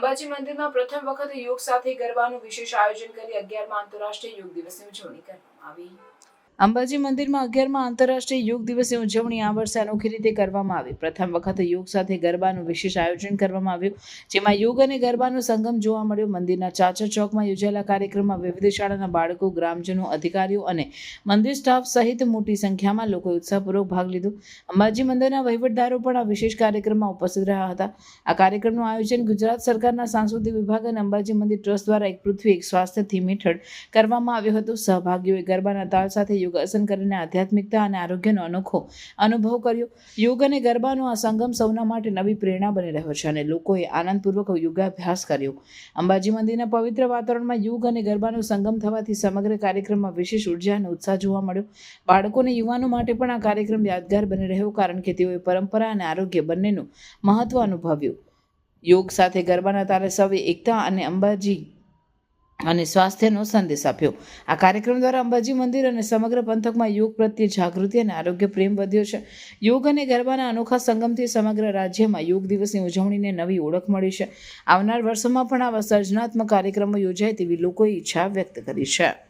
અંબાજી મંદિરમાં પ્રથમ વખત યોગ સાથે ગરબાનું વિશેષ આયોજન કરી અગિયારમાં આંતરરાષ્ટ્રીય યોગ દિવસની ઉજવણી કરવામાં આવી. અંબાજી મંદિરમાં અગિયારમાં આંતરરાષ્ટ્રીય યોગ દિવસની ઉજવણી આ વર્ષે અનોખી રીતે કરવામાં આવી. પ્રથમ વખત યોગ સાથે ગરબાનું વિશેષ આયોજન કરવામાં આવ્યું, જેમાં યોગ અને ગરબાનો સંગમ જોવા મળ્યો. મંદિરના ચાચર ચોકમાં યોજાયેલા કાર્યક્રમમાં વિવિધ શાળાના બાળકો, ગ્રામજનો, અધિકારીઓ અને મંદિર સ્ટાફ સહિત મોટી સંખ્યામાં લોકોએ ઉત્સાહપૂર્વક ભાગ લીધો. અંબાજી મંદિરના વહીવટદારો પણ આ વિશેષ કાર્યક્રમમાં ઉપસ્થિત રહ્યા હતા. આ કાર્યક્રમનું આયોજન ગુજરાત સરકારના સાંસ્કૃતિક વિભાગ અને અંબાજી મંદિર ટ્રસ્ટ દ્વારા એક પૃથ્વી એક સ્વાસ્થ્ય થીમ હેઠળ કરવામાં આવ્યું હતું. સહભાગીઓએ ગરબાના તાલ સાથે યોગાસન કરીને આધ્યાત્મિકતા અને આરોગ્યનો અનોખો અનુભવ કર્યો. યોગ અને ગરબાનો આ સંગમ સૌના માટે નવી પ્રેરણા બની રહ્યો છે અને લોકોએ આનંદપૂર્વક યોગાભ્યાસ કર્યો. અંબાજી મંદિરના પવિત્ર વાતાવરણમાં યોગ અને ગરબાનો સંગમ થવાથી સમગ્ર કાર્યક્રમમાં વિશેષ ઊર્જા અને ઉત્સાહ જોવા મળ્યો. બાળકો અને યુવાનો માટે પણ આ કાર્યક્રમ યાદગાર બની રહ્યો કારણ કે તેઓએ પરંપરા અને આરોગ્ય બંનેનું મહત્વ અનુભવ્યું. યોગ સાથે ગરબાના તારે સૌએ એકતા અને અંબાજી અને સ્વાસ્થ્યનો સંદેશ આપ્યો. આ કાર્યક્રમ દ્વારા અંબાજી મંદિર અને સમગ્ર પંથકમાં યોગ પ્રત્યે જાગૃતિ અને આરોગ્ય પ્રેમ વધ્યો છે. યોગ અને ગરબાના અનોખા સંગમથી સમગ્ર રાજ્યમાં યોગ દિવસની ઉજવણીને નવી ઓળખ મળી છે. આવનાર વર્ષોમાં પણ આવા સર્જનાત્મક કાર્યક્રમો યોજાય તેવી લોકોએ ઈચ્છા વ્યક્ત કરી છે.